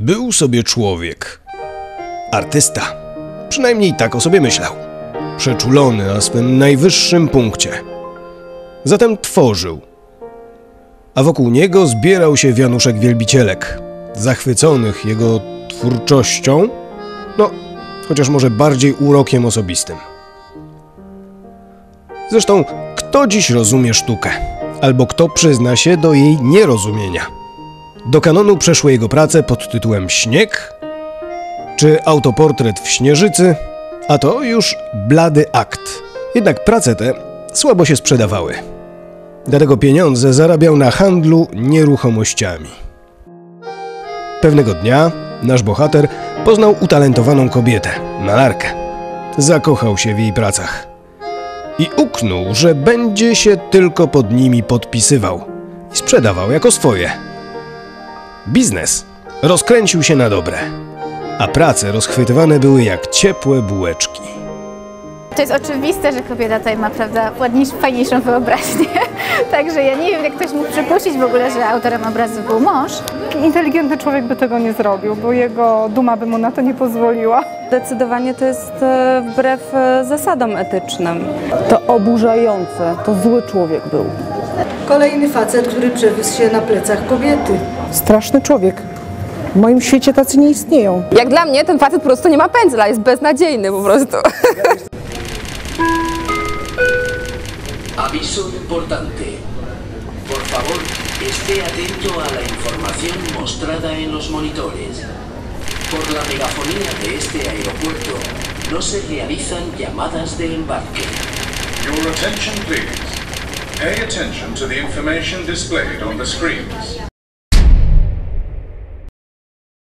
Był sobie człowiek. Artysta. Przynajmniej tak o sobie myślał. Przeczulony na swym najwyższym punkcie. Zatem tworzył. A wokół niego zbierał się wianuszek wielbicielek, zachwyconych jego twórczością, no, chociaż może bardziej urokiem osobistym. Zresztą, kto dziś rozumie sztukę? Albo kto przyzna się do jej nierozumienia? Do kanonu przeszły jego prace pod tytułem Śnieg, czy autoportret w Śnieżycy, a to już blady akt. Jednak prace te słabo się sprzedawały. Dlatego pieniądze zarabiał na handlu nieruchomościami. Pewnego dnia nasz bohater poznał utalentowaną kobietę, malarkę. Zakochał się w jej pracach i uknął, że będzie się tylko pod nimi podpisywał i sprzedawał jako swoje. Biznes rozkręcił się na dobre, a prace rozchwytywane były jak ciepłe bułeczki. To jest oczywiste, że kobieta tutaj ma prawda, ładniejszą, fajniejszą wyobraźnię. Także ja nie wiem, jak ktoś mógł przypuścić w ogóle, że autorem obrazu był mąż. Inteligentny człowiek by tego nie zrobił, bo jego duma by mu na to nie pozwoliła. Zdecydowanie to jest e, wbrew e, zasadom etycznym. To oburzające, to zły człowiek był. Kolejny facet, który przewiózł się na plecach kobiety. Straszny człowiek. W moim świecie tacy nie istnieją. Jak dla mnie ten facet po prostu nie ma pędzla, jest beznadziejny po prostu. Aviso importante. Por favor, esté atento a la información mostrada en los monitores. Por la megafonía de este aeropuerto no se realizan llamadas de embarque. Your attention, please. Pay attention to the information displayed on the screens.